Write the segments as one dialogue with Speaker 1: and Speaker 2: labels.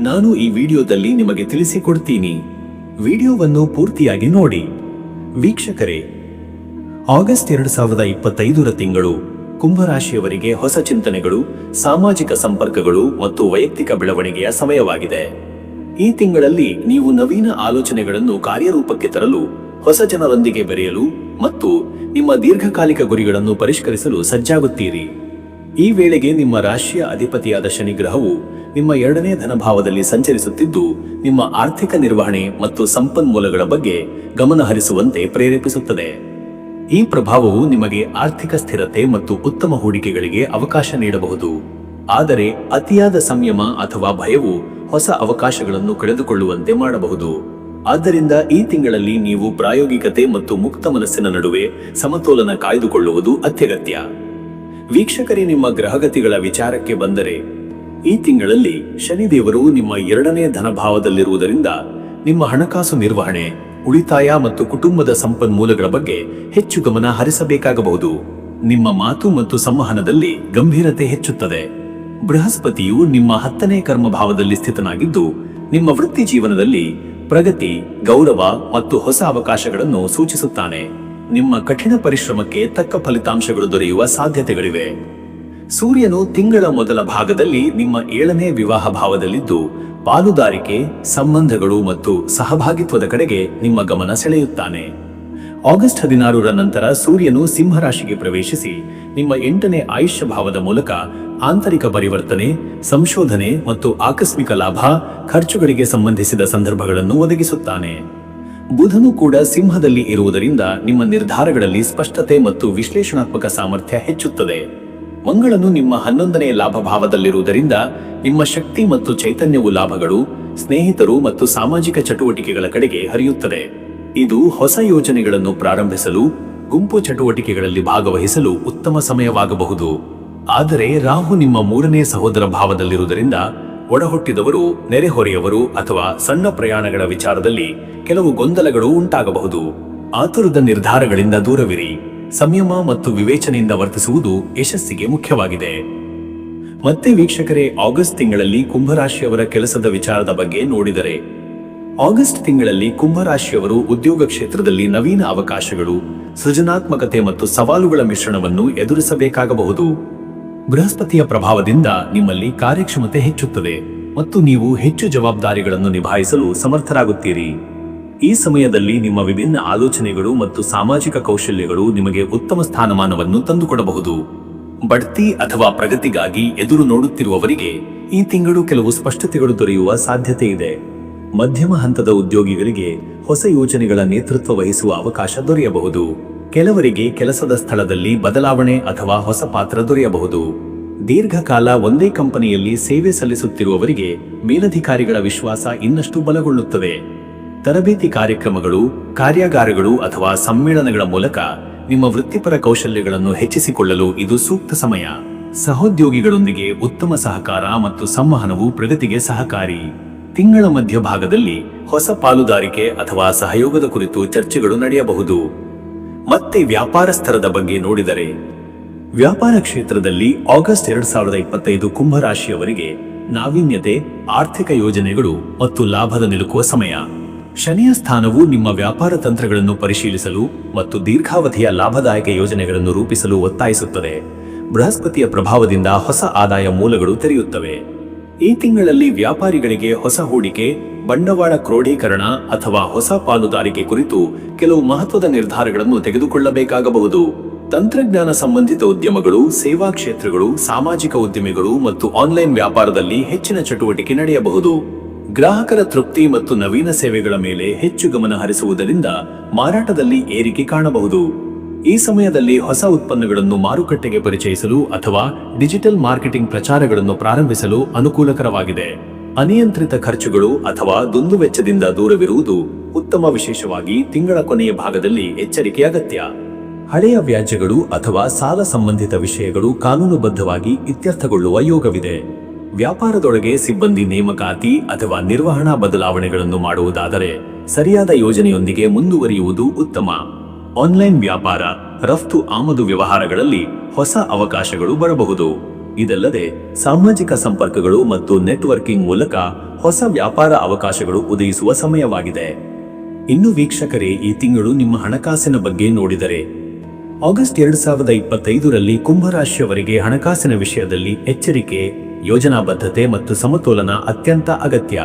Speaker 1: ನಾನು ಈ ವಿಡಿಯೋದಲ್ಲಿ ನಿಮಗೆ ತಿಳಿಸಿಕೊಡ್ತೀನಿ. ವಿಡಿಯೋವನ್ನು ಪೂರ್ತಿಯಾಗಿ ನೋಡಿ. ವೀಕ್ಷಕರೇ, ಆಗಸ್ಟ್ ಎರಡು ಸಾವಿರದ ಇಪ್ಪತ್ತೈದರ ತಿಂಗಳು, ಕುಂಭರಾಶಿಯವರಿಗೆ ಹೊಸ ಚಿಂತನೆಗಳು, ಸಾಮಾಜಿಕ ಸಂಪರ್ಕಗಳು ಮತ್ತು ವೈಯಕ್ತಿಕ ಬೆಳವಣಿಗೆಯ ಸಮಯವಾಗಿದೆ. ಈ ತಿಂಗಳಲ್ಲಿ ನೀವು ನವೀನ ಆಲೋಚನೆಗಳನ್ನು ಕಾರ್ಯರೂಪಕ್ಕೆ ತರಲು, ಹೊಸ ಜನರೊಂದಿಗೆ ಬೆರೆಯಲು ಮತ್ತು ನಿಮ್ಮ ದೀರ್ಘಕಾಲಿಕ ಗುರಿಗಳನ್ನು ಪರಿಷ್ಕರಿಸಲು ಸಜ್ಜಾಗುತ್ತೀರಿ. ಈ ವೇಳೆಗೆ ನಿಮ್ಮ ರಾಶಿಯ ಅಧಿಪತಿಯಾದ ಶನಿಗ್ರಹವು ನಿಮ್ಮ ಎರಡನೇ ಧನಭಾವದಲ್ಲಿ ಸಂಚರಿಸುತ್ತಿದ್ದು, ನಿಮ್ಮ ಆರ್ಥಿಕ ನಿರ್ವಹಣೆ ಮತ್ತು ಸಂಪನ್ಮೂಲಗಳ ಬಗ್ಗೆ ಗಮನ ಹರಿಸುವಂತೆ ಪ್ರೇರೇಪಿಸುತ್ತದೆ. ಈ ಪ್ರಭಾವವು ನಿಮಗೆ ಆರ್ಥಿಕ ಸ್ಥಿರತೆ ಮತ್ತು ಉತ್ತಮ ಹೂಡಿಕೆಗಳಿಗೆ ಅವಕಾಶ ನೀಡಬಹುದು. ಆದರೆ ಅತಿಯಾದ ಸಂಯಮ ಅಥವಾ ಭಯವು ಹೊಸ ಅವಕಾಶಗಳನ್ನು ಕಳೆದುಕೊಳ್ಳುವಂತೆ ಮಾಡಬಹುದು. ಆದ್ದರಿಂದ ಈ ತಿಂಗಳಲ್ಲಿ ನೀವು ಪ್ರಾಯೋಗಿಕತೆ ಮತ್ತು ಮುಕ್ತ ಮನಸ್ಸಿನ ನಡುವೆ ಸಮತೋಲನ ಕಾಯ್ದುಕೊಳ್ಳುವುದು ಅತ್ಯಗತ್ಯ. ವೀಕ್ಷಕರೇ, ನಿಮ್ಮ ಗ್ರಹಗತಿಗಳ ವಿಚಾರಕ್ಕೆ ಬಂದರೆ, ಈ ತಿಂಗಳಲ್ಲಿ ಶನಿದೇವರು ನಿಮ್ಮ ಎರಡನೇ ಧನಭಾವದಲ್ಲಿರುವುದರಿಂದ ನಿಮ್ಮ ಹಣಕಾಸು ನಿರ್ವಹಣೆ, ಉಳಿತಾಯ ಮತ್ತು ಕುಟುಂಬದ ಸಂಪನ್ಮೂಲಗಳ ಬಗ್ಗೆ ಹೆಚ್ಚು ಗಮನ ಹರಿಸಬೇಕಾಗಬಹುದು. ನಿಮ್ಮ ಮಾತು ಮತ್ತು ಸಂವಹನದಲ್ಲಿ ಗಂಭೀರತೆ ಹೆಚ್ಚುತ್ತದೆ. ಬೃಹಸ್ಪತಿಯು ನಿಮ್ಮ ಹತ್ತನೇ ಕರ್ಮಭಾವದಲ್ಲಿ ಸ್ಥಿತನಾಗಿದ್ದು, ನಿಮ್ಮ ವೃತ್ತಿ ಜೀವನದಲ್ಲಿ ಪ್ರಗತಿ, ಗೌರವ ಮತ್ತು ಹೊಸ ಅವಕಾಶಗಳನ್ನು ಸೂಚಿಸುತ್ತಾನೆ. ನಿಮ್ಮ ಕಠಿಣ ಪರಿಶ್ರಮಕ್ಕೆ ತಕ್ಕ ಫಲಿತಾಂಶಗಳು ದೊರೆಯುವ ಸಾಧ್ಯತೆಗಳಿವೆ. ಸೂರ್ಯನು ತಿಂಗಳ ಮೊದಲ ಭಾಗದಲ್ಲಿ ನಿಮ್ಮ ಏಳನೇ ವಿವಾಹ ಭಾವದಲ್ಲಿದ್ದು, ಪಾಲುದಾರಿಕೆ, ಸಂಬಂಧಗಳು ಮತ್ತು ಸಹಭಾಗಿತ್ವದ ಕಡೆಗೆ ನಿಮ್ಮ ಗಮನ ಸೆಳೆಯುತ್ತಾನೆ. ಆಗಸ್ಟ್ ಹದಿನಾರರ ನಂತರ ಸೂರ್ಯನು ಸಿಂಹರಾಶಿಗೆ ಪ್ರವೇಶಿಸಿ, ನಿಮ್ಮ ಎಂಟನೇ ಆಯುಷ್ಯ ಭಾವದ ಮೂಲಕ ಆಂತರಿಕ ಪರಿವರ್ತನೆ, ಸಂಶೋಧನೆ ಮತ್ತು ಆಕಸ್ಮಿಕ ಲಾಭ, ಖರ್ಚುಗಳಿಗೆ ಸಂಬಂಧಿಸಿದ ಸಂದರ್ಭಗಳನ್ನು ಒದಗಿಸುತ್ತಾನೆ. ಬುಧನು ಕೂಡ ಸಿಂಹದಲ್ಲಿ ಇರುವುದರಿಂದ ನಿಮ್ಮ ನಿರ್ಧಾರಗಳಲ್ಲಿ ಸ್ಪಷ್ಟತೆ ಮತ್ತು ವಿಶ್ಲೇಷಣಾತ್ಮಕ ಸಾಮರ್ಥ್ಯ ಹೆಚ್ಚುತ್ತದೆ. ಮಂಗಳನು ನಿಮ್ಮ ಹನ್ನೊಂದನೇ ಲಾಭಭಾವದಲ್ಲಿರುವುದರಿಂದ ನಿಮ್ಮ ಶಕ್ತಿ ಮತ್ತು ಚೈತನ್ಯವು ಲಾಭಗಳು, ಸ್ನೇಹಿತರು ಮತ್ತು ಸಾಮಾಜಿಕ ಚಟುವಟಿಕೆಗಳ ಕಡೆಗೆ ಹರಿಯುತ್ತದೆ. ಇದು ಹೊಸ ಯೋಜನೆಗಳನ್ನು ಪ್ರಾರಂಭಿಸಲು, ಗುಂಪು ಚಟುವಟಿಕೆಗಳಲ್ಲಿ ಭಾಗವಹಿಸಲು ಉತ್ತಮ ಸಮಯವಾಗಬಹುದು. ಆದರೆ ರಾಹು ನಿಮ್ಮ ಮೂರನೇ ಸಹೋದರ ಭಾವದಲ್ಲಿರುವುದರಿಂದ ಒಡಹುಟ್ಟಿದವರು, ನೆರೆಹೊರೆಯವರು ಅಥವಾ ಸಣ್ಣ ಪ್ರಯಾಣಗಳ ವಿಚಾರದಲ್ಲಿ ಕೆಲವು ಗೊಂದಲಗಳು ಉಂಟಾಗಬಹುದು. ಆತುರದ ನಿರ್ಧಾರಗಳಿಂದ ದೂರವಿರಿ. ಸಂಯಮ ಮತ್ತು ವಿವೇಚನೆಯಿಂದ ವರ್ತಿಸುವುದು ಯಶಸ್ಸಿಗೆ ಮುಖ್ಯವಾಗಿದೆ. ಮತ್ತೆ ವೀಕ್ಷಕರೇ, ಆಗಸ್ಟ್ ತಿಂಗಳಲ್ಲಿ ಕುಂಭರಾಶಿಯವರ ಕೆಲಸದ ವಿಚಾರದ ಬಗ್ಗೆ ನೋಡಿದರೆ. ಆಗಸ್ಟ್ ತಿಂಗಳಲ್ಲಿ ಕುಂಭರಾಶಿಯವರು ಉದ್ಯೋಗ ಕ್ಷೇತ್ರದಲ್ಲಿ ನವೀನ ಅವಕಾಶಗಳು, ಸೃಜನಾತ್ಮಕತೆ ಮತ್ತು ಸವಾಲುಗಳ ಮಿಶ್ರಣವನ್ನು ಎದುರಿಸಬೇಕಾಗಬಹುದು. ಬೃಹಸ್ಪತಿಯ ಪ್ರಭಾವದಿಂದ ನಿಮ್ಮಲ್ಲಿ ಕಾರ್ಯಕ್ಷಮತೆ ಹೆಚ್ಚುತ್ತದೆ ಮತ್ತು ನೀವು ಹೆಚ್ಚು ಜವಾಬ್ದಾರಿಗಳನ್ನು ನಿಭಾಯಿಸಲು ಸಮರ್ಥರಾಗುತ್ತೀರಿ. ಈ ಸಮಯದಲ್ಲಿ ನಿಮ್ಮ ವಿಭಿನ್ನ ಆಲೋಚನೆಗಳು ಮತ್ತು ಸಾಮಾಜಿಕ ಕೌಶಲ್ಯಗಳು ನಿಮಗೆ ಉತ್ತಮ ಸ್ಥಾನಮಾನವನ್ನು ತಂದುಕೊಡಬಹುದು. ಬಡ್ತಿ ಅಥವಾ ಪ್ರಗತಿಗಾಗಿ ಎದುರು ನೋಡುತ್ತಿರುವವರಿಗೆ ಈ ತಿಂಗಳು ಕೆಲವು ಸ್ಪಷ್ಟತೆಗಳು ದೊರೆಯುವ ಸಾಧ್ಯತೆ ಇದೆ. ಮಧ್ಯಮ ಹಂತದ ಉದ್ಯೋಗಿಗಳಿಗೆ ಹೊಸ ಯೋಜನೆಗಳ ನೇತೃತ್ವ ವಹಿಸುವ ಅವಕಾಶ ದೊರೆಯಬಹುದು. ಕೆಲವರಿಗೆ ಕೆಲಸದ ಸ್ಥಳದಲ್ಲಿ ಬದಲಾವಣೆ ಅಥವಾ ಹೊಸ ಪಾತ್ರ ದೊರೆಯಬಹುದು. ದೀರ್ಘಕಾಲ ಒಂದೇ ಕಂಪನಿಯಲ್ಲಿ ಸೇವೆ ಸಲ್ಲಿಸುತ್ತಿರುವವರಿಗೆ ಮೇಲಧಿಕಾರಿಗಳ ವಿಶ್ವಾಸ ಇನ್ನಷ್ಟು ಬಲಗೊಳ್ಳುತ್ತದೆ. ತರಬೇತಿ ಕಾರ್ಯಕ್ರಮಗಳು, ಕಾರ್ಯಾಗಾರಗಳು ಅಥವಾ ಸಮ್ಮೇಳನಗಳ ಮೂಲಕ ನಿಮ್ಮ ವೃತ್ತಿಪರ ಕೌಶಲ್ಯಗಳನ್ನು ಹೆಚ್ಚಿಸಿಕೊಳ್ಳಲು ಇದು ಸೂಕ್ತ ಸಮಯ. ಸಹೋದ್ಯೋಗಿಗಳೊಂದಿಗೆ ಉತ್ತಮ ಸಹಕಾರ ಮತ್ತು ಸಂವಹನವು ಪ್ರಗತಿಗೆ ಸಹಕಾರಿ. ತಿಂಗಳ ಮಧ್ಯಭಾಗದಲ್ಲಿ ಹೊಸ ಪಾಲುದಾರಿಕೆ ಅಥವಾ ಸಹಯೋಗದ ಕುರಿತು ಚರ್ಚೆಗಳು ನಡೆಯಬಹುದು. ಮತ್ತೆ ವ್ಯಾಪಾರ ಸ್ತರದ ಬಗ್ಗೆ ನೋಡಿದರೆ, ವ್ಯಾಪಾರ ಕ್ಷೇತ್ರದಲ್ಲಿ ಆಗಸ್ಟ್ ಎರಡ್ ಸಾವಿರದ ಇಪ್ಪತ್ತೈದು ಕುಂಭರಾಶಿಯವರಿಗೆ ನಾವೀನ್ಯತೆ, ಆರ್ಥಿಕ ಯೋಜನೆಗಳು ಮತ್ತು ಲಾಭದ ನಿಲುಕುವ ಸಮಯ. ಶನಿಯ ಸ್ಥಾನವು ನಿಮ್ಮ ವ್ಯಾಪಾರ ತಂತ್ರಗಳನ್ನು ಪರಿಶೀಲಿಸಲು ಮತ್ತು ದೀರ್ಘಾವಧಿಯ ಲಾಭದಾಯಕ ಯೋಜನೆಗಳನ್ನು ರೂಪಿಸಲು ಒತ್ತಾಯಿಸುತ್ತದೆ. ಬೃಹಸ್ಪತಿಯ ಪ್ರಭಾವದಿಂದ ಹೊಸ ಆದಾಯ ಮೂಲಗಳು ತೆರೆಯುತ್ತವೆ. ಈ ತಿಂಗಳಲ್ಲಿ ವ್ಯಾಪಾರಿಗಳಿಗೆ ಹೊಸ ಹೂಡಿಕೆ ಬಂಡವಾಳ ಕ್ರೋಢೀಕರಣ ಅಥವಾ ಹೊಸ ಪಾಲುದಾರಿಕೆ ಕುರಿತು ಕೆಲವು ಮಹತ್ವದ ನಿರ್ಧಾರಗಳನ್ನು ತೆಗೆದುಕೊಳ್ಳಬೇಕಾಗಬಹುದು. ತಂತ್ರಜ್ಞಾನ ಸಂಬಂಧಿತ ಉದ್ಯಮಗಳು, ಸೇವಾ ಕ್ಷೇತ್ರಗಳು, ಸಾಮಾಜಿಕ ಉದ್ಯಮಿಗಳು ಮತ್ತು ಆನ್ಲೈನ್ ವ್ಯಾಪಾರದಲ್ಲಿ ಹೆಚ್ಚಿನ ಚಟುವಟಿಕೆ ನಡೆಯಬಹುದು. ಗ್ರಾಹಕರ ತೃಪ್ತಿ ಮತ್ತು ನವೀನ ಸೇವೆಗಳ ಮೇಲೆ ಹೆಚ್ಚು ಗಮನ ಹರಿಸುವುದರಿಂದ ಮಾರಾಟದಲ್ಲಿ ಏರಿಕೆ ಕಾಣಬಹುದು. ಈ ಸಮಯದಲ್ಲಿ ಹೊಸ ಉತ್ಪನ್ನಗಳನ್ನು ಮಾರುಕಟ್ಟೆಗೆ ಪರಿಚಯಿಸಲು ಅಥವಾ ಡಿಜಿಟಲ್ ಮಾರ್ಕೆಟಿಂಗ್ ಪ್ರಚಾರಗಳನ್ನು ಪ್ರಾರಂಭಿಸಲು ಅನುಕೂಲಕರವಾಗಿದೆ. ಅನಿಯಂತ್ರಿತ ಖರ್ಚುಗಳು ಅಥವಾ ದುಂದುವೆಚ್ಚದಿಂದ ದೂರವಿರುವುದು ಉತ್ತಮ ವಿಶೇಷವಾಗಿ ತಿಂಗಳ ಕೊನೆಯ ಭಾಗದಲ್ಲಿ ಎಚ್ಚರಿಕೆ ಅಗತ್ಯ. ಹಳೆಯ ವ್ಯಾಜ್ಯಗಳು ಅಥವಾ ಸಾಲ ಸಂಬಂಧಿತ ವಿಷಯಗಳು ಕಾನೂನುಬದ್ಧವಾಗಿ ಇತ್ಯರ್ಥಗೊಳ್ಳುವ ಯೋಗವಿದೆ. ವ್ಯಾಪಾರದೊಳಗೆ ಸಿಬ್ಬಂದಿ ನೇಮಕಾತಿ ಅಥವಾ ನಿರ್ವಹಣಾ ಬದಲಾವಣೆಗಳನ್ನು ಮಾಡುವುದಾದರೆ ಸರಿಯಾದ ಯೋಜನೆಯೊಂದಿಗೆ ಮುಂದುವರಿಯುವುದು ಉತ್ತಮ. ಆನ್ಲೈನ್ ವ್ಯಾಪಾರ, ರಫ್ತು ಆಮದು ವ್ಯವಹಾರಗಳಲ್ಲಿ ಹೊಸ ಅವಕಾಶಗಳು ಬರಬಹುದು. ಇದಲ್ಲದೆ ಸಾಮಾಜಿಕ ಸಂಪರ್ಕಗಳು ಮತ್ತು ನೆಟ್ವರ್ಕಿಂಗ್ ಮೂಲಕ ಹೊಸ ವ್ಯಾಪಾರ ಅವಕಾಶಗಳು ಉದಯಿಸುವ ಸಮಯವಾಗಿದೆ. ಇನ್ನು ವೀಕ್ಷಕರೇ, ಈ ತಿಂಗಳು ನಿಮ್ಮ ಹಣಕಾಸಿನ ಬಗ್ಗೆ ನೋಡಿದರೆ. ಆಗಸ್ಟ್ ಎರಡು ಸಾವಿರದ ಇಪ್ಪತ್ತೈದರಲ್ಲಿ ಕುಂಭರಾಶಿಯವರಿಗೆ ಹಣಕಾಸಿನ ವಿಷಯದಲ್ಲಿ ಎಚ್ಚರಿಕೆ, ಯೋಜನಾಬದ್ಧತೆ ಮತ್ತು ಸಮತೋಲನ ಅತ್ಯಂತ ಅಗತ್ಯ.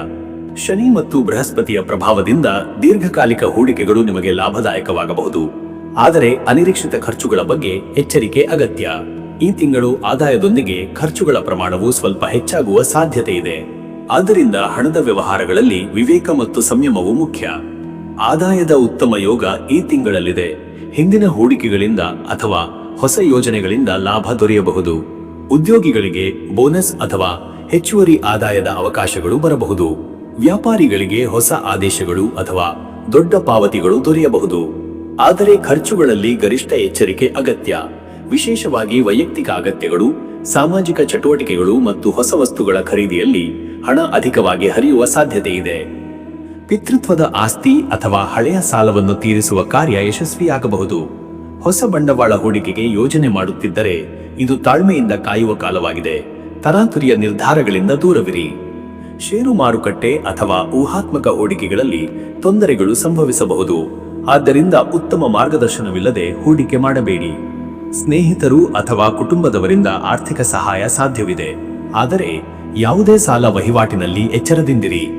Speaker 1: ಶನಿ ಮತ್ತು ಬೃಹಸ್ಪತಿಯ ಪ್ರಭಾವದಿಂದ ದೀರ್ಘಕಾಲಿಕ ಹೂಡಿಕೆಗಳು ನಿಮಗೆ ಲಾಭದಾಯಕವಾಗಬಹುದು. ಆದರೆ ಅನಿರೀಕ್ಷಿತ ಖರ್ಚುಗಳ ಬಗ್ಗೆ ಎಚ್ಚರಿಕೆ ಅಗತ್ಯ. ಈ ತಿಂಗಳು ಆದಾಯದೊಂದಿಗೆ ಖರ್ಚುಗಳ ಪ್ರಮಾಣವು ಸ್ವಲ್ಪ ಹೆಚ್ಚಾಗುವ ಸಾಧ್ಯತೆ ಇದೆ. ಆದ್ದರಿಂದ ಹಣದ ವ್ಯವಹಾರಗಳಲ್ಲಿ ವಿವೇಕ ಮತ್ತು ಸಂಯಮವು ಮುಖ್ಯ. ಆದಾಯದ ಉತ್ತಮ ಯೋಗ ಈ ತಿಂಗಳಲ್ಲಿದೆ. ಹಿಂದಿನ ಹೂಡಿಕೆಗಳಿಂದ ಅಥವಾ ಹೊಸ ಯೋಜನೆಗಳಿಂದ ಲಾಭ ದೊರೆಯಬಹುದು. ಉದ್ಯೋಗಿಗಳಿಗೆ ಬೋನಸ್ ಅಥವಾ ಹೆಚ್ಚುವರಿ ಆದಾಯದ ಅವಕಾಶಗಳು ಬರಬಹುದು. ವ್ಯಾಪಾರಿಗಳಿಗೆ ಹೊಸ ಆದೇಶಗಳು ಅಥವಾ ದೊಡ್ಡ ಪಾವತಿಗಳು ದೊರೆಯಬಹುದು. ಆದರೆ ಖರ್ಚುಗಳಲ್ಲಿ ಗರಿಷ್ಠ ಎಚ್ಚರಿಕೆ ಅಗತ್ಯ. ವಿಶೇಷವಾಗಿ ವೈಯಕ್ತಿಕ ಅಗತ್ಯಗಳು, ಸಾಮಾಜಿಕ ಚಟುವಟಿಕೆಗಳು ಮತ್ತು ಹೊಸ ವಸ್ತುಗಳ ಖರೀದಿಯಲ್ಲಿ ಹಣ ಅಧಿಕವಾಗಿ ಹರಿಯುವ ಸಾಧ್ಯತೆ ಇದೆ. ಪಿತೃತ್ವದ ಆಸ್ತಿ ಅಥವಾ ಹಳೆಯ ಸಾಲವನ್ನು ತೀರಿಸುವ ಕಾರ್ಯ ಯಶಸ್ವಿಯಾಗಬಹುದು. ಹೊಸ ಬಂಡವಾಳ ಹೂಡಿಕೆಗೆ ಯೋಜನೆ ಮಾಡುತ್ತಿದ್ದರೆ ಇದು ತಾಳ್ಮೆಯಿಂದ ಕಾಯುವ ಕಾಲವಾಗಿದೆ. ತರಾತುರಿಯ ನಿರ್ಧಾರಗಳಿಂದ ದೂರವಿರಿ. ಷೇರು ಮಾರುಕಟ್ಟೆ ಅಥವಾ ಊಹಾತ್ಮಕ ಹೂಡಿಕೆಗಳಲ್ಲಿ ತೊಂದರೆಗಳು ಸಂಭವಿಸಬಹುದು. ಆದ್ದರಿಂದ ಉತ್ತಮ ಮಾರ್ಗದರ್ಶನವಿಲ್ಲದೆ ಹೂಡಿಕೆ ಮಾಡಬೇಡಿ. ಸ್ನೇಹಿತರು ಅಥವಾ ಕುಟುಂಬದವರಿಂದ ಆರ್ಥಿಕ ಸಹಾಯ ಸಾಧ್ಯವಿದೆ. ಆದರೆ ಯಾವುದೇ ಸಾಲ ವಹಿವಾಟಿನಲ್ಲಿ ಎಚ್ಚರದಿಂದಿರಿ.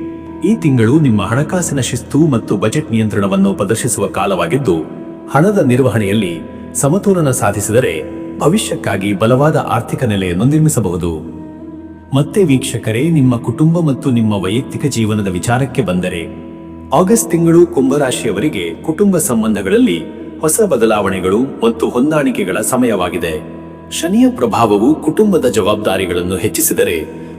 Speaker 1: ಈ ತಿಂಗಳು ನಿಮ್ಮ ಹಣಕಾಸಿನ ಶಿಸ್ತು ಮತ್ತು ಬಜೆಟ್ ನಿಯಂತ್ರಣವನ್ನು ಪ್ರದರ್ಶಿಸುವ ಕಾಲವಾಗಿದ್ದು, ಹಣದ ನಿರ್ವಹಣೆಯಲ್ಲಿ ಸಮತೋಲನ ಸಾಧಿಸಿದರೆ ಭವಿಷ್ಯಕ್ಕಾಗಿ ಬಲವಾದ ಆರ್ಥಿಕ ನೆಲೆಯನ್ನು ನಿರ್ಮಿಸಬಹುದು. ಮತ್ತೆ ವೀಕ್ಷಕರೇ, ನಿಮ್ಮ ಕುಟುಂಬ ಮತ್ತು ನಿಮ್ಮ ವೈಯಕ್ತಿಕ ಜೀವನದ ವಿಚಾರಕ್ಕೆ ಬಂದರೆ, ಆಗಸ್ಟ್ ತಿಂಗಳು ಕುಂಭರಾಶಿಯವರಿಗೆ ಕುಟುಂಬ ಸಂಬಂಧಗಳಲ್ಲಿ ಹೊಸ ಬದಲಾವಣೆಗಳು ಮತ್ತು ಹೊಂದಾಣಿಕೆಗಳ ಸಮಯವಾಗಿದೆ. ಶನಿಯ ಪ್ರಭಾವವು ಕುಟುಂಬದ ಜವಾಬ್ದಾರಿಗಳನ್ನು ಹೆಚ್ಚಿಸಿದರೆ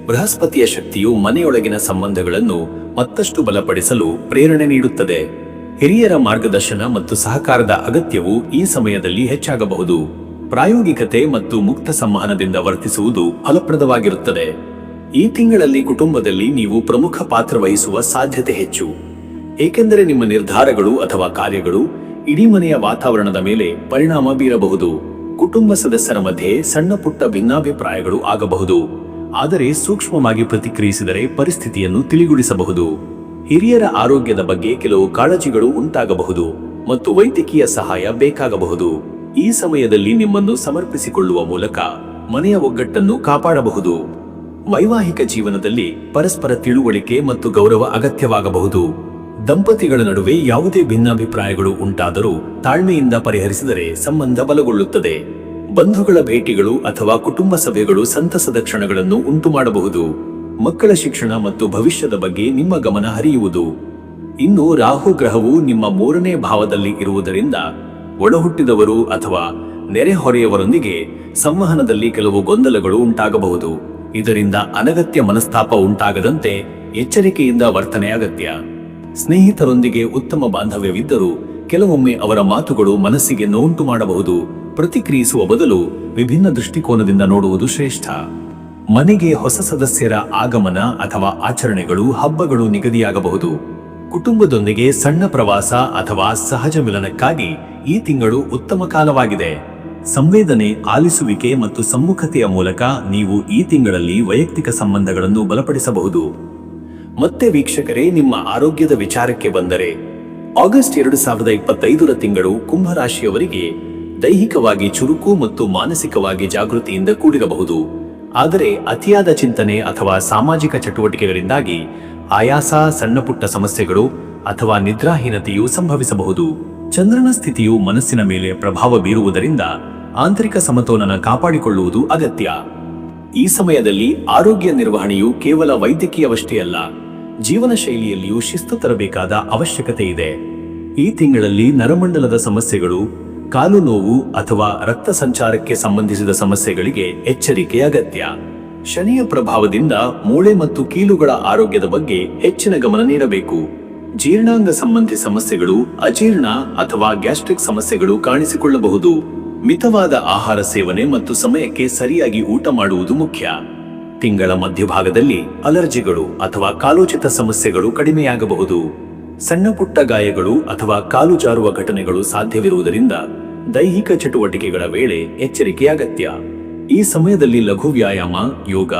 Speaker 1: ಬೃಹಸ್ಪತಿಯ ಶಕ್ತಿಯು ಮನೆಯೊಳಗಿನ ಸಂಬಂಧಗಳನ್ನು ಮತ್ತಷ್ಟು ಬಲಪಡಿಸಲು ಪ್ರೇರಣೆ ನೀಡುತ್ತದೆ. ಹಿರಿಯರ ಮಾರ್ಗದರ್ಶನ ಮತ್ತು ಸಹಕಾರದ ಅಗತ್ಯವು ಈ ಸಮಯದಲ್ಲಿ ಹೆಚ್ಚಾಗಬಹುದು. ಪ್ರಾಯೋಗಿಕತೆ ಮತ್ತು ಮುಕ್ತ ಸಂವಹನದಿಂದ ವರ್ತಿಸುವುದು ಫಲಪ್ರದವಾಗಿರುತ್ತದೆ. ಈ ತಿಂಗಳಲ್ಲಿ ಕುಟುಂಬದಲ್ಲಿ ನೀವು ಪ್ರಮುಖ ಪಾತ್ರ ವಹಿಸುವ ಸಾಧ್ಯತೆ ಹೆಚ್ಚು. ಏಕೆಂದರೆ ನಿಮ್ಮ ನಿರ್ಧಾರಗಳು ಅಥವಾ ಕಾರ್ಯಗಳು ಇಡೀ ಮನೆಯ ವಾತಾವರಣದ ಮೇಲೆ ಪರಿಣಾಮ ಬೀರಬಹುದು. ಕುಟುಂಬ ಸದಸ್ಯರ ಮಧ್ಯೆ ಸಣ್ಣ ಪುಟ್ಟ ಭಿನ್ನಾಭಿಪ್ರಾಯಗಳು ಆಗಬಹುದು. ಆದರೆ ಸೂಕ್ಷ್ಮವಾಗಿ ಪ್ರತಿಕ್ರಿಯಿಸಿದರೆ ಪರಿಸ್ಥಿತಿಯನ್ನು ತಿಳಿಗುಡಿಸಬಹುದು ಹಿರಿಯರ ಆರೋಗ್ಯದ ಬಗ್ಗೆ ಕೆಲವು ಕಾಳಜಿಗಳು ಉಂಟಾಗಬಹುದು ಮತ್ತು ವೈದ್ಯಕೀಯ ಸಹಾಯ ಬೇಕಾಗಬಹುದು. ಈ ಸಮಯದಲ್ಲಿ ನಿಮ್ಮನ್ನು ಸಮರ್ಪಿಸಿಕೊಳ್ಳುವ ಮೂಲಕ ಮನೆಯ ಒಗ್ಗಟ್ಟನ್ನು ಕಾಪಾಡಬಹುದು. ವೈವಾಹಿಕ ಜೀವನದಲ್ಲಿ ಪರಸ್ಪರ ತಿಳುವಳಿಕೆ ಮತ್ತು ಗೌರವ ಅಗತ್ಯವಾಗಬಹುದು. ದಂಪತಿಗಳ ನಡುವೆ ಯಾವುದೇ ಭಿನ್ನಾಭಿಪ್ರಾಯಗಳು ಉಂಟಾದರೂ ತಾಳ್ಮೆಯಿಂದ ಪರಿಹರಿಸಿದರೆ ಸಂಬಂಧ ಬಲಗೊಳ್ಳುತ್ತದೆ. ಬಂಧುಗಳ ಭೇಟಿಗಳು ಅಥವಾ ಕುಟುಂಬ ಸಭೆಗಳು ಸಂತಸದ ಕ್ಷಣಗಳನ್ನು ಉಂಟು ಮಾಡಬಹುದು ಮಕ್ಕಳ ಶಿಕ್ಷಣ ಮತ್ತು ಭವಿಷ್ಯದ ಬಗ್ಗೆ ನಿಮ್ಮ ಗಮನ ಹರಿಯುವುದು. ಇನ್ನು ರಾಹು ಗ್ರಹವು ನಿಮ್ಮ ಮೂರನೇ ಭಾವದಲ್ಲಿ ಇರುವುದರಿಂದ ಒಳಹುಟ್ಟಿದವರು ಅಥವಾ ನೆರೆಹೊರೆಯವರೊಂದಿಗೆ ಸಂವಹನದಲ್ಲಿ ಕೆಲವು ಗೊಂದಲಗಳು ಉಂಟಾಗಬಹುದು. ಇದರಿಂದ ಅನಗತ್ಯ ಮನಸ್ತಾಪ ಉಂಟಾಗದಂತೆ ಎಚ್ಚರಿಕೆಯಿಂದ ವರ್ತನೆ ಅಗತ್ಯ. ಸ್ನೇಹಿತರೊಂದಿಗೆ ಉತ್ತಮ ಬಾಂಧವ್ಯವಿದ್ದರೂ ಕೆಲವೊಮ್ಮೆ ಅವರ ಮಾತುಗಳು ಮನಸ್ಸಿಗೆ ನೋವುಂಟು ಮಾಡಬಹುದು. ಪ್ರತಿಕ್ರಿಯಿಸುವ ಬದಲು ವಿಭಿನ್ನ ದೃಷ್ಟಿಕೋನದಿಂದ ನೋಡುವುದು ಶ್ರೇಷ್ಠ. ಮನೆಗೆ ಹೊಸ ಸದಸ್ಯರ ಆಗಮನ ಅಥವಾ ಆಚರಣೆಗಳು, ಹಬ್ಬಗಳು ನಿಗದಿಯಾಗಬಹುದು. ಕುಟುಂಬದೊಂದಿಗೆ ಸಣ್ಣ ಪ್ರವಾಸ ಅಥವಾ ಸಹಜ ಮಿಲನಕ್ಕಾಗಿ ಈ ತಿಂಗಳು ಉತ್ತಮ ಕಾಲವಾಗಿದೆ. ಸಂವೇದನೆ ಆಲಿಸುವಿಕೆ ಮತ್ತು ಸಮ್ಮುಖತೆಯ ಮೂಲಕ ನೀವು ಈ ತಿಂಗಳಲ್ಲಿ ವೈಯಕ್ತಿಕ ಸಂಬಂಧಗಳನ್ನು ಬಲಪಡಿಸಬಹುದು. ಮತ್ತೆ ವೀಕ್ಷಕರೇ, ನಿಮ್ಮ ಆರೋಗ್ಯದ ವಿಚಾರಕ್ಕೆ ಬಂದರೆ, ಆಗಸ್ಟ್ ಎರಡು ಸಾವಿರದ ಇಪ್ಪತ್ತೈದರ ತಿಂಗಳು ಕುಂಭರಾಶಿಯವರಿಗೆ ದೈಹಿಕವಾಗಿ ಚುರುಕು ಮತ್ತು ಮಾನಸಿಕವಾಗಿ ಜಾಗೃತಿಯಿಂದ ಕೂಡಿರಬಹುದು. ಆದರೆ ಅತಿಯಾದ ಚಿಂತನೆ ಅಥವಾ ಸಾಮಾಜಿಕ ಚಟುವಟಿಕೆಗಳಿಂದಾಗಿ ಆಯಾಸ, ಸಣ್ಣಪುಟ್ಟ ಸಮಸ್ಯೆಗಳು ಅಥವಾ ನಿದ್ರಾಹೀನತೆಯು ಸಂಭವಿಸಬಹುದು. ಚಂದ್ರನ ಸ್ಥಿತಿಯು ಮನಸ್ಸಿನ ಮೇಲೆ ಪ್ರಭಾವ ಬೀರುವುದರಿಂದ ಆಂತರಿಕ ಸಮತೋಲನ ಕಾಪಾಡಿಕೊಳ್ಳುವುದು ಅಗತ್ಯ. ಈ ಸಮಯದಲ್ಲಿ ಆರೋಗ್ಯ ನಿರ್ವಹಣೆಯು ಕೇವಲ ವೈದ್ಯಕೀಯವಷ್ಟೇ ಅಲ್ಲ. ಜೀವನ ಶೈಲಿಯಲ್ಲಿಯೂ ಶಿಸ್ತು ತರಬೇಕಾದ ಅವಶ್ಯಕತೆ ಇದೆ. ಈ ತಿಂಗಳಲ್ಲಿ ನರಮಂಡಲದ ಸಮಸ್ಯೆಗಳು, ಕಾಲು ನೋವು ಅಥವಾ ರಕ್ತ ಸಂಚಾರಕ್ಕೆ ಸಂಬಂಧಿಸಿದ ಸಮಸ್ಯೆಗಳಿಗೆ ಎಚ್ಚರಿಕೆ ಅಗತ್ಯ. ಶನಿಯ ಪ್ರಭಾವದಿಂದ ಮೂಳೆ ಮತ್ತು ಕೀಲುಗಳ ಆರೋಗ್ಯದ ಬಗ್ಗೆ ಹೆಚ್ಚಿನ ಗಮನ ನೀಡಬೇಕು. ಜೀರ್ಣಾಂಗ ಸಂಬಂಧಿ ಸಮಸ್ಯೆಗಳು, ಅಜೀರ್ಣ ಅಥವಾ ಗ್ಯಾಸ್ಟ್ರಿಕ್ ಸಮಸ್ಯೆಗಳು ಕಾಣಿಸಿಕೊಳ್ಳಬಹುದು. ಮಿತವಾದ ಆಹಾರ ಸೇವನೆ ಮತ್ತು ಸಮಯಕ್ಕೆ ಸರಿಯಾಗಿ ಊಟ ಮಾಡುವುದು ಮುಖ್ಯ. ತಿಂಗಳ ಮಧ್ಯಭಾಗದಲ್ಲಿ ಅಲರ್ಜಿಗಳು ಅಥವಾ ಕಾಲೋಚಿತ ಸಮಸ್ಯೆಗಳು ಕಡಿಮೆಯಾಗಬಹುದು. ಸಣ್ಣ ಪುಟ್ಟ ಗಾಯಗಳು ಅಥವಾ ಕಾಲು ಜಾರುವ ಘಟನೆಗಳು ಸಾಧ್ಯವಿರುವುದರಿಂದ ದೈಹಿಕ ಚಟುವಟಿಕೆಗಳ ವೇಳೆ ಎಚ್ಚರಿಕೆ ಅಗತ್ಯ. ಈ ಸಮಯದಲ್ಲಿ ಲಘು ವ್ಯಾಯಾಮ, ಯೋಗ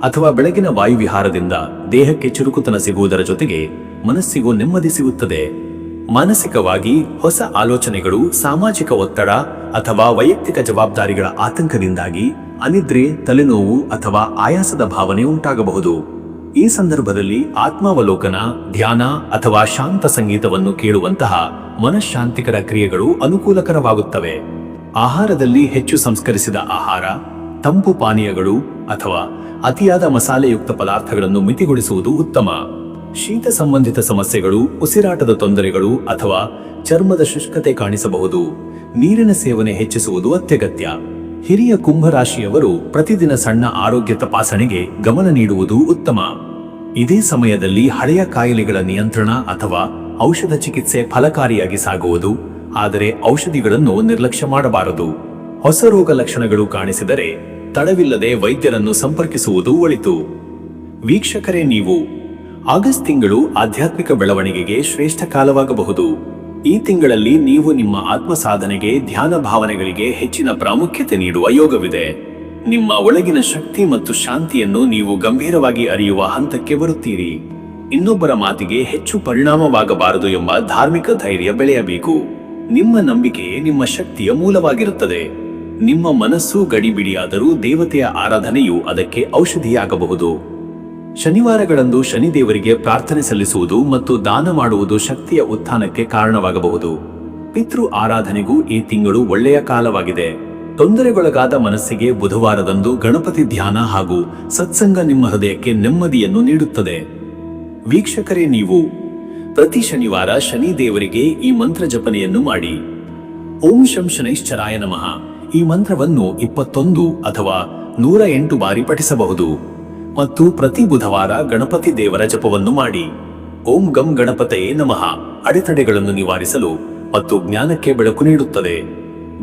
Speaker 1: ಅಥವಾ ಬೆಳಗಿನ ವಾಯುವಿಹಾರದಿಂದ ದೇಹಕ್ಕೆ ಚುರುಕುತನ ಸಿಗುವುದರ ಜೊತೆಗೆ ಮನಸ್ಸಿಗೂ ನೆಮ್ಮದಿ ಸಿಗುತ್ತದೆ. ಮಾನಸಿಕವಾಗಿ ಹೊಸ ಆಲೋಚನೆಗಳು, ಸಾಮಾಜಿಕ ಒತ್ತಡ ಅಥವಾ ವೈಯಕ್ತಿಕ ಜವಾಬ್ದಾರಿಗಳ ಆತಂಕದಿಂದಾಗಿ ಅನಿದ್ರೆ, ತಲೆನೋವು ಅಥವಾ ಆಯಾಸದ ಭಾವನೆ ಉಂಟಾಗಬಹುದು. ಈ ಸಂದರ್ಭದಲ್ಲಿ ಆತ್ಮಾವಲೋಕನ, ಧ್ಯಾನ ಅಥವಾ ಶಾಂತ ಸಂಗೀತವನ್ನು ಕೇಳುವಂತಹ ಮನಃಶಾಂತಿಕರ ಕ್ರಿಯೆಗಳು ಅನುಕೂಲಕರವಾಗುತ್ತವೆ. ಆಹಾರದಲ್ಲಿ ಹೆಚ್ಚು ಸಂಸ್ಕರಿಸಿದ ಆಹಾರ, ತಂಪು ಪಾನೀಯಗಳು ಅಥವಾ ಅತಿಯಾದ ಮಸಾಲೆಯುಕ್ತ ಪದಾರ್ಥಗಳನ್ನು ಮಿತಿಗೊಳಿಸುವುದು ಉತ್ತಮ. ಶೀತ ಸಂಬಂಧಿತ ಸಮಸ್ಯೆಗಳು, ಉಸಿರಾಟದ ತೊಂದರೆಗಳು ಅಥವಾ ಚರ್ಮದ ಶುಷ್ಕತೆ ಕಾಣಿಸಬಹುದು. ನೀರಿನ ಸೇವನೆ ಹೆಚ್ಚಿಸುವುದು ಅತ್ಯಗತ್ಯ. ಹಿರಿಯ ಕುಂಭರಾಶಿಯವರು ಪ್ರತಿದಿನ ಸಣ್ಣ ಆರೋಗ್ಯ ತಪಾಸಣೆಗೆ ಗಮನ ನೀಡುವುದು ಉತ್ತಮ. ಇದೇ ಸಮಯದಲ್ಲಿ ಹಳೆಯ ಕಾಯಿಲೆಗಳ ನಿಯಂತ್ರಣ ಅಥವಾ ಔಷಧ ಚಿಕಿತ್ಸೆ ಫಲಕಾರಿಯಾಗಿ ಸಾಗುವುದು, ಆದರೆ ಔಷಧಿಗಳನ್ನು ನಿರ್ಲಕ್ಷ್ಯ ಮಾಡಬಾರದು. ಹೊಸ ರೋಗ ಲಕ್ಷಣಗಳು ಕಾಣಿಸಿದರೆ ತಡವಿಲ್ಲದೆ ವೈದ್ಯರನ್ನು ಸಂಪರ್ಕಿಸುವುದು ಒಳಿತು. ವೀಕ್ಷಕರೇ, ನೀವು ಆಗಸ್ಟ್ ತಿಂಗಳು ಆಧ್ಯಾತ್ಮಿಕ ಬೆಳವಣಿಗೆಗೆ ಶ್ರೇಷ್ಠ ಕಾಲವಾಗಬಹುದು. ಈ ತಿಂಗಳಲ್ಲಿ ನೀವು ನಿಮ್ಮ ಆತ್ಮ ಸಾಧನೆಗೆ ಧ್ಯಾನ ಭಾವನೆಗಳಿಗೆ ಹೆಚ್ಚಿನ ಪ್ರಾಮುಖ್ಯತೆ ನೀಡುವ ಯೋಗವಿದೆ. ನಿಮ್ಮ ಒಳಗಿನ ಶಕ್ತಿ ಮತ್ತು ಶಾಂತಿಯನ್ನು ನೀವು ಗಂಭೀರವಾಗಿ ಅರಿಯುವ ಹಂತಕ್ಕೆ ಬರುತ್ತೀರಿ. ಇನ್ನೊಬ್ಬರ ಮಾತಿಗೆ ಹೆಚ್ಚು ಪರಿಣಾಮವಾಗಬಾರದು ಎಂಬ ಧಾರ್ಮಿಕ ಧೈರ್ಯ ಬೆಳೆಯಬೇಕು. ನಿಮ್ಮ ನಂಬಿಕೆಯೇ ನಿಮ್ಮ ಶಕ್ತಿಯ ಮೂಲವಾಗಿರುತ್ತದೆ. ನಿಮ್ಮ ಮನಸ್ಸು ಗಡಿಬಿಡಿಯಾದರೂ ದೇವತೆಯ ಆರಾಧನೆಯು ಅದಕ್ಕೆ ಔಷಧಿಯಾಗಬಹುದು. ಶನಿವಾರಗಳಂದು ಶನಿದೇವರಿಗೆ ಪ್ರಾರ್ಥನೆ ಸಲ್ಲಿಸುವುದು ಮತ್ತು ದಾನ ಮಾಡುವುದು ಶಕ್ತಿಯ ಉತ್ಥಾನಕ್ಕೆ ಕಾರಣವಾಗಬಹುದು. ಪಿತೃ ಆರಾಧನೆಗೂ ಈ ತಿಂಗಳು ಒಳ್ಳೆಯ ಕಾಲವಾಗಿದೆ. ತೊಂದರೆಗೊಳಗಾದ ಮನಸ್ಸಿಗೆ ಬುಧವಾರದಂದು ಗಣಪತಿ ಧ್ಯಾನ ಹಾಗೂ ಸತ್ಸಂಗ ನಿಮ್ಮ ಹೃದಯಕ್ಕೆ ನೆಮ್ಮದಿಯನ್ನು ನೀಡುತ್ತದೆ. ವೀಕ್ಷಕರೇ, ನೀವು ಪ್ರತಿ ಶನಿವಾರ ಶನಿ ದೇವರಿಗೆ ಈ ಮಂತ್ರ ಜಪನೆಯನ್ನು ಮಾಡಿ. ಓಂ ಶಂ ಶನೈಶ್ಚರಾಯ ನಮಃ. ಈ ಮಂತ್ರವನ್ನು ಇಪ್ಪತ್ತೊಂದು ಅಥವಾ ನೂರ ಎಂಟು ಬಾರಿ ಪಠಿಸಬಹುದು. ಮತ್ತು ಪ್ರತಿ ಬುಧವಾರ ಗಣಪತಿ ದೇವರ ಜಪವನ್ನು ಮಾಡಿ. ಓಂ ಗಂ ಗಣಪತಯೇ ನಮಃ. ಅಡೆತಡೆಗಳನ್ನು ನಿವಾರಿಸಲು ಮತ್ತು ಜ್ಞಾನಕ್ಕೆ ಬೆಳಕು ನೀಡುತ್ತದೆ.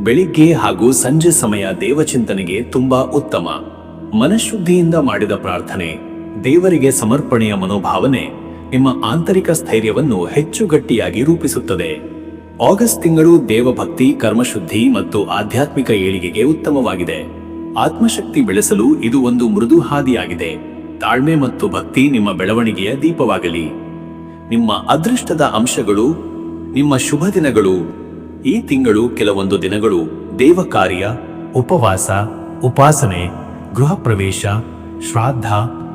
Speaker 1: ಬೆಳಿಗ್ಗೆ ಹಾಗೂ ಸಂಜೆ ಸಮಯ ದೇವಚಿಂತನೆಗೆ ತುಂಬಾ ಉತ್ತಮ. ಮನಃಶುದ್ಧಿಯಿಂದ ಮಾಡಿದ ಪ್ರಾರ್ಥನೆ, ದೇವರಿಗೆ ಸಮರ್ಪಣೆಯ ಮನೋಭಾವನೆ, ನಿಮ್ಮ ಆಂತರಿಕ ಸ್ಥೈರ್ಯವನ್ನು ಹೆಚ್ಚು ಗಟ್ಟಿಯಾಗಿ ರೂಪಿಸುತ್ತದೆ. ಆಗಸ್ಟ್ ತಿಂಗಳು ದೇವಭಕ್ತಿ, ಕರ್ಮಶುದ್ಧಿ ಮತ್ತು ಆಧ್ಯಾತ್ಮಿಕ ಏಳಿಗೆಗೆ ಉತ್ತಮವಾಗಿದೆ. ಆತ್ಮಶಕ್ತಿ ಬೆಳೆಸಲು ಇದು ಒಂದು ಮೃದು ಹಾದಿಯಾಗಿದೆ. ತಾಳ್ಮೆ ಮತ್ತು ಭಕ್ತಿ ನಿಮ್ಮ ಬೆಳವಣಿಗೆಯ ದೀಪವಾಗಲಿ. ನಿಮ್ಮ ಅದೃಷ್ಟದ ಅಂಶಗಳು, ನಿಮ್ಮ ಶುಭ ದಿನಗಳು, ಈ ತಿಂಗಳು ಕೆಲವೊಂದು ದಿನಗಳು, ದೇವ ಕಾರ್ಯ, ಉಪವಾಸ, ಉಪಾಸನೆ, ಗೃಹ ಪ್ರವೇಶ, ಶ್ರಾದ್ದ,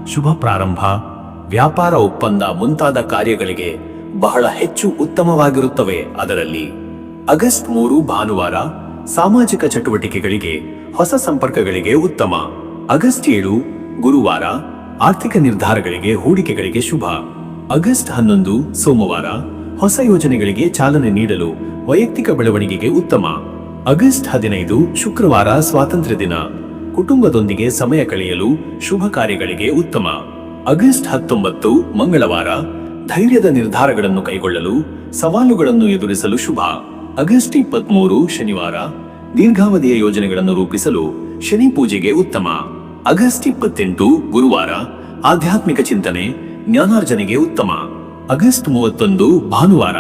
Speaker 1: ಶುಭ ಪ್ರಾರಂಭ, ವ್ಯಾಪಾರ ಒಪ್ಪಂದ ಮುಂತಾದ ಕಾರ್ಯಗಳಿಗೆ ಬಹಳ ಹೆಚ್ಚು ಉತ್ತಮವಾಗಿರುತ್ತವೆ ಅದರಲ್ಲಿ. ಆಗಸ್ಟ್ ಮೂರು ಭಾನುವಾರ ಸಾಮಾಜಿಕ ಚಟುವಟಿಕೆಗಳಿಗೆ ಹೊಸ ಸಂಪರ್ಕಗಳಿಗೆ ಉತ್ತಮ. ಆಗಸ್ಟ್ ಏಳು, ಗುರುವಾರ, ಆರ್ಥಿಕ ನಿರ್ಧಾರಗಳಿಗೆ ಹೂಡಿಕೆಗಳಿಗೆ ಶುಭ. ಆಗಸ್ಟ್ ಹನ್ನೊಂದು, ಸೋಮವಾರ, ಹೊಸ ಯೋಜನೆಗಳಿಗೆ ಚಾಲನೆ ನೀಡಲು ವೈಯಕ್ತಿಕ ಬೆಳವಣಿಗೆಗೆ ಉತ್ತಮ. ಆಗಸ್ಟ್ ಹದಿನೈದು, ಶುಕ್ರವಾರ ಸ್ವಾತಂತ್ರ್ಯ ದಿನ. ಕುಟುಂಬದೊಂದಿಗೆ ಸಮಯ ಕಳೆಯಲು ಶುಭ ಕಾರ್ಯಗಳಿಗೆ ಉತ್ತಮ. ಆಗಸ್ಟ್ ಹತ್ತೊಂಬತ್ತು, ಮಂಗಳವಾರ, ಧೈರ್ಯದ ನಿರ್ಧಾರಗಳನ್ನು ಕೈಗೊಳ್ಳಲು ಸವಾಲುಗಳನ್ನು ಎದುರಿಸಲು ಶುಭ. ಆಗಸ್ಟ್ ಇಪ್ಪತ್ಮೂರು ಶನಿವಾರ ದೀರ್ಘಾವಧಿಯ ಯೋಜನೆಗಳನ್ನು ರೂಪಿಸಲು ಶನಿ ಪೂಜೆಗೆ ಉತ್ತಮ. ಆಗಸ್ಟ್ ಇಪ್ಪತ್ತೆಂಟು ಗುರುವಾರ ಆಧ್ಯಾತ್ಮಿಕ ಚಿಂತನೆ ಜ್ಞಾನಾರ್ಜನೆಗೆ ಉತ್ತಮ. ಆಗಸ್ಟ್ ಮೂವತ್ತೊಂದು ಭಾನುವಾರ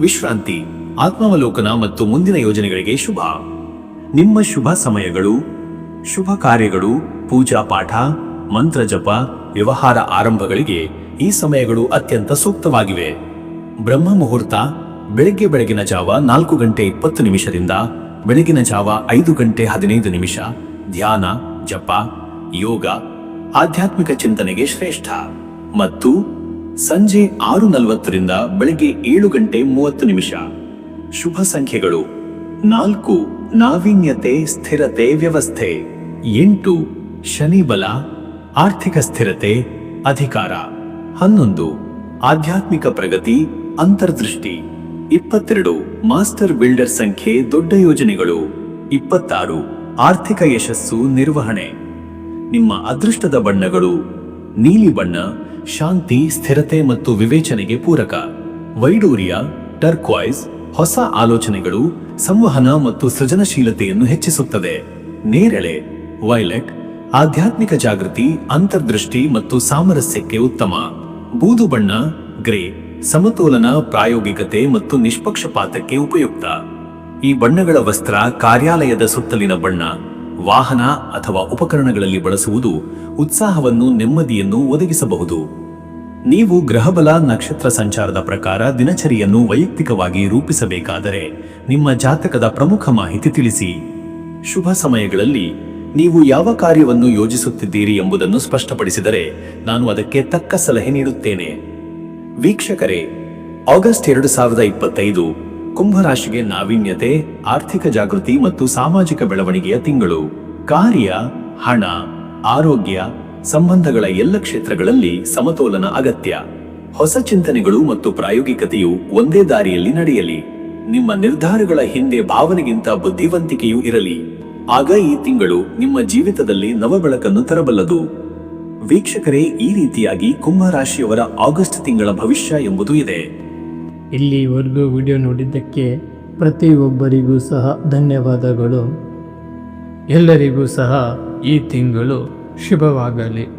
Speaker 1: ವಿಶ್ರಾಂತಿ, ಆತ್ಮಾವಲೋಕನ ಮತ್ತು ಮುಂದಿನ ಯೋಜನೆಗಳಿಗೆ ಶುಭ. ನಿಮ್ಮ ಶುಭ ಸಮಯಗಳು, ಶುಭ ಕಾರ್ಯಗಳು, ಪೂಜಾ ಪಾಠ, ಮಂತ್ರ ಜಪ, ವ್ಯವಹಾರ ಆರಂಭಗಳಿಗೆ ಈ ಸಮಯಗಳು ಅತ್ಯಂತ ಸೂಕ್ತವಾಗಿವೆ. ಬ್ರಹ್ಮ ಮುಹೂರ್ತ ಬೆಳಗ್ಗೆ ಬೆಳಗಿನ ಜಾವ ನಾಲ್ಕು ಗಂಟೆ ಇಪ್ಪತ್ತು ನಿಮಿಷದಿಂದ ಬೆಳಗಿನ ಜಾವ ಐದು ಗಂಟೆ ಹದಿನೈದು ನಿಮಿಷ ಧ್ಯಾನ, ಜಪ, ಯೋಗ, ಆಧ್ಯಾತ್ಮಿಕ ಚಿಂತನೆಗೆ ಶ್ರೇಷ್ಠ. ಮತ್ತು ಸಂಜೆ ಆರು ನಲವತ್ತರಿಂದ ಬೆಳಗ್ಗೆ ಏಳು ಗಂಟೆ ಮೂವತ್ತು ನಿಮಿಷ. ಶುಭ ಸಂಖ್ಯೆಗಳು. ನಾಲ್ಕು, ನಾವೀನ್ಯತೆ, ಸ್ಥಿರತೆ, ವ್ಯವಸ್ಥೆ. ಎಂಟು, ಶನಿ ಬಲ, ಆರ್ಥಿಕ ಸ್ಥಿರತೆ, ಅಧಿಕಾರ. ಹನ್ನೊಂದು, ಆಧ್ಯಾತ್ಮಿಕ ಪ್ರಗತಿ, ಅಂತರ್ದೃಷ್ಟಿ. ಇಪ್ಪತ್ತೆರಡು ಮಾಸ್ಟರ್ ಬಿಲ್ಡರ್ ಸಂಖ್ಯೆ ದೊಡ್ಡ ಯೋಜನೆಗಳು. ಇಪ್ಪತ್ತಾರು ಆರ್ಥಿಕ ಯಶಸ್ಸು ನಿರ್ವಹಣೆ. ನಿಮ್ಮ ಅದೃಷ್ಟದ ಬಣ್ಣಗಳು ನೀಲಿ ಬಣ್ಣ, ಶಾಂತಿ, ಸ್ಥಿರತೆ ಮತ್ತು ವಿವೇಚನೆಗೆ ಪೂರಕ. ವೈಡೂರ್ಯ ಟರ್ಕ್ವಾಯ್ಸ್ ಹೊಸ ಆಲೋಚನೆಗಳು ಸಂವಹನ ಮತ್ತು ಸೃಜನಶೀಲತೆಯನ್ನು ಹೆಚ್ಚಿಸುತ್ತದೆ. ನೇರಳೆ ವೈಲೆಟ್ ಆಧ್ಯಾತ್ಮಿಕ ಜಾಗೃತಿ, ಅಂತರ್ದೃಷ್ಟಿ ಮತ್ತು ಸಾಮರಸ್ಯಕ್ಕೆ ಉತ್ತಮ. ಬೂದು ಬಣ್ಣ ಗ್ರೇ ಸಮತೋಲನ, ಪ್ರಾಯೋಗಿಕತೆ ಮತ್ತು ನಿಷ್ಪಕ್ಷಪಾತಕ್ಕೆ ಉಪಯುಕ್ತ. ಈ ಬಣ್ಣಗಳ ವಸ್ತ್ರ ಕಾರ್ಯಾಲಯದ ಸುತ್ತಲಿನ ಬಣ್ಣ, ವಾಹನ ಅಥವಾ ಉಪಕರಣಗಳಲ್ಲಿ ಬಳಸುವುದು ಉತ್ಸಾಹವನ್ನು, ನೆಮ್ಮದಿಯನ್ನು ಒದಗಿಸಬಹುದು. ನೀವು ಗ್ರಹಬಲ ನಕ್ಷತ್ರ ಸಂಚಾರದ ಪ್ರಕಾರ ದಿನಚರಿಯನ್ನು ವೈಯಕ್ತಿಕವಾಗಿ ರೂಪಿಸಬೇಕಾದರೆ ನಿಮ್ಮ ಜಾತಕದ ಪ್ರಮುಖ ಮಾಹಿತಿ ತಿಳಿಸಿ. ಶುಭ ಸಮಯಗಳಲ್ಲಿ ನೀವು ಯಾವ ಕಾರ್ಯವನ್ನು ಯೋಜಿಸುತ್ತಿದ್ದೀರಿ ಎಂಬುದನ್ನು ಸ್ಪಷ್ಟಪಡಿಸಿದರೆ ನಾನು ಅದಕ್ಕೆ ತಕ್ಕ ಸಲಹೆ ನೀಡುತ್ತೇನೆ. ವೀಕ್ಷಕರೇ, ಆಗಸ್ಟ್ ಎರಡು ಸಾವಿರದ ಇಪ್ಪತ್ತೈದು ಕುಂಭರಾಶಿಗೆ ನಾವೀನ್ಯತೆ, ಆರ್ಥಿಕ ಜಾಗೃತಿ ಮತ್ತು ಸಾಮಾಜಿಕ ಬೆಳವಣಿಗೆಯ ತಿಂಗಳು. ಕಾರ್ಯ, ಹಣ, ಆರೋಗ್ಯ, ಸಂಬಂಧಗಳ ಎಲ್ಲ ಕ್ಷೇತ್ರಗಳಲ್ಲಿ ಸಮತೋಲನ ಅಗತ್ಯ. ಹೊಸ ಚಿಂತನೆಗಳು ಮತ್ತು ಪ್ರಾಯೋಗಿಕತೆಯು ಒಂದೇ ದಾರಿಯಲ್ಲಿ ನಡೆಯಲಿ. ನಿಮ್ಮ ನಿರ್ಧಾರಗಳ ಹಿಂದೆ ಭಾವನೆಗಿಂತ ಬುದ್ಧಿವಂತಿಕೆಯೂ ಇರಲಿ. ಆಗ ಈ ತಿಂಗಳು ನಿಮ್ಮ ಜೀವಿತದಲ್ಲಿ ನವಬೆಳಕನ್ನು ತರಬಲ್ಲದು. ವೀಕ್ಷಕರೇ, ಈ ರೀತಿಯಾಗಿ ಕುಂಭರಾಶಿಯವರ ಆಗಸ್ಟ್ ತಿಂಗಳ ಭವಿಷ್ಯ ಎಂಬುದು ಇದೆ.
Speaker 2: ಇಲ್ಲಿವರೆಗೂ ವಿಡಿಯೋ ನೋಡಿದ್ದಕ್ಕೆ ಪ್ರತಿಯೊಬ್ಬರಿಗೂ ಸಹ ಧನ್ಯವಾದಗಳು. ಎಲ್ಲರಿಗೂ ಸಹ ಈ ತಿಂಗಳು ಶುಭವಾಗಲಿ.